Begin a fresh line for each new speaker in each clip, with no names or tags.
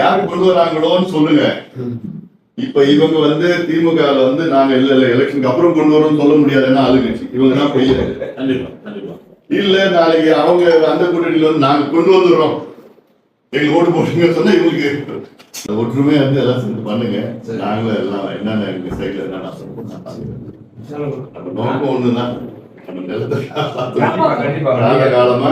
யாரு கொண்டு வராங்களோன்னு சொல்லுங்க இப்ப இவங்க வந்து திமுக வந்து நாங்க இல்ல இல்ல எலெக்ஷனுக்கு அப்புறம் கொண்டு வரோம்னு சொல்ல முடியாதுன்னா ஆளுங்கட்சி. இவங்க தான்
கண்டிப்பா
இல்ல நாளைக்கு அவங்க அந்த கூட்டணியில வந்து நாங்க கொண்டு வந்துடுறோம். எங்களுக்கு ஓட்டு போடுங்க சொன்னா இவங்களுக்கு இந்த ஒற்றுமையா வந்து எல்லாம் சேர்ந்து பண்ணுங்க. நாங்களும் எல்லாம் என்னென்ன எங்க சைட்ல என்னென்ன சொல்லுவோம் நோக்கம் ஒண்ணுதான். நம்ம நிலத்தை காலமா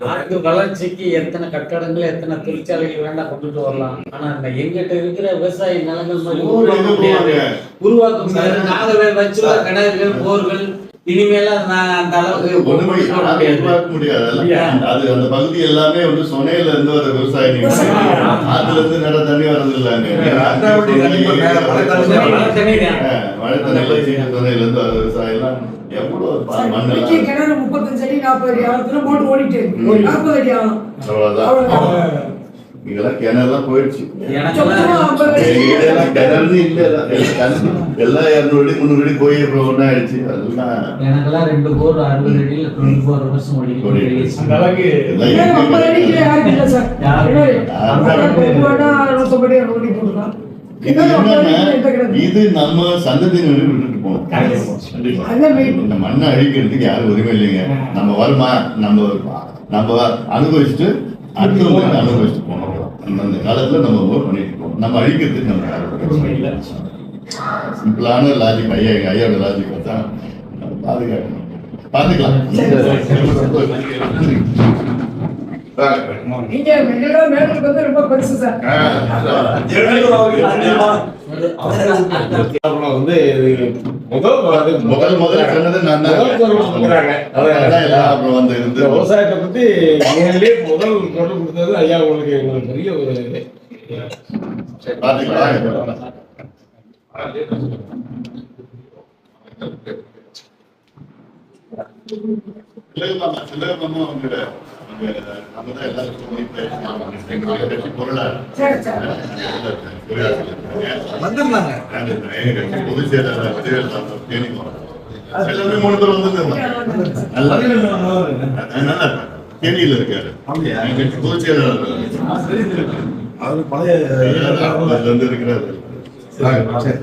நாட்டு வளர்ச்சிக்கு எத்தனை கட்டடங்கள் எத்தனை தொழிற்சாலைகள் வேண்டாம் கொண்டுட்டு வரலாம். ஆனா இந்த எங்கிட்ட இருக்கிற விவசாய நிலங்கள் மாதிரி
ஊர் எங்க
உருவாக்க முடியாது.
போவாங்க?
உருவாக்க முடியாது. நாங்க வச்சுள்ள கிணறுகள் போர்கள் இனிமேல நான் அந்த அளவுக்கு முடியாது.
அது அந்த பகுதி எல்லாமே வந்து சொனையில இருந்து வர விவசாய. ஆத்துல இருந்து நட தண்ணி வர்றது
மேல மழை தண்ணி
சொனையில இருந்து வர விவசாயம் எல்லாம் எவ்வளவு
நாற்பது அடி ஆழத்துல போட்டு ஓடிட்டு. இருக்கு. நாற்பது அடி ஆழம்.
அவ்வளவுதான்.
அவ்வளவுதான்.
இதெல்லாம் கிணறுலாம் போயிடுச்சு இல்ல. எல்லாம் இருநூறு அடி முந்நூறு அடி போய் ஆயிடுச்சு. அதெல்லாம்
எனக்கெல்லாம் ரெண்டு போர் அறுபது அடியில் டுவெண்ட்டி ஃபோர்
கிணறு? கிணறு. அடி ஓடி போட்டுக்கலாம்.
இது நம்ம சந்ததியினருக்கு விட்டுட்டு போகணும். இந்த மண்ணை அழிக்கிறதுக்கு யாரும் உரிமை இல்லைங்க. நம்ம வருமா? நம்ம நம்ம அனுபவிச்சுட்டு அடுத்தவங்க அனுபவிச்சுட்டு போனோம் அந்த காலத்துல நம்ம ஒர்க் பண்ணிட்டு போனோம் நம்ம அழிக்கிறதுக்கு நம்ம யாரும் சிம்பிளான லாஜிக் ஐயா எங்க ஐயாவோட லாஜிக் பார்த்தா பாதுகாக்கணும். பார்த்துக்கலாம்.
மேடலுக்கு வந்து ரொம்ப பெருசு சார்.
வந்து முதல்
முதல் முதல்ல சொன்னது நான் அப்புறம் வந்து இருந்து.
விவசாயத்தை பத்தி நேரிலே முதல் குரல் கொடுத்தது ஐயா உங்களுக்கு எங்களுக்கு பெரிய ஒரு இது.
பார்த்துக்கலாம் சிலகமாமா சிலகமாமா அவங்க அவங்க நம்ம தான் எல்லாருக்கும் போய் பேசலாம் எங்களுடைய கட்சி பொருளாளர்.
சரி, சரி.
வந்திருந்தாங்க.
எங்க கட்சி பொதுச் செயலாளர் தேனி எல்லாமே மூணு பேர் வந்திருந்தாங்க. தேனியில இருக்காரு. பொதுச் செயலாளர்.
அது பழைய
அதுல இருந்து இருக்கிறாரு.
சரி.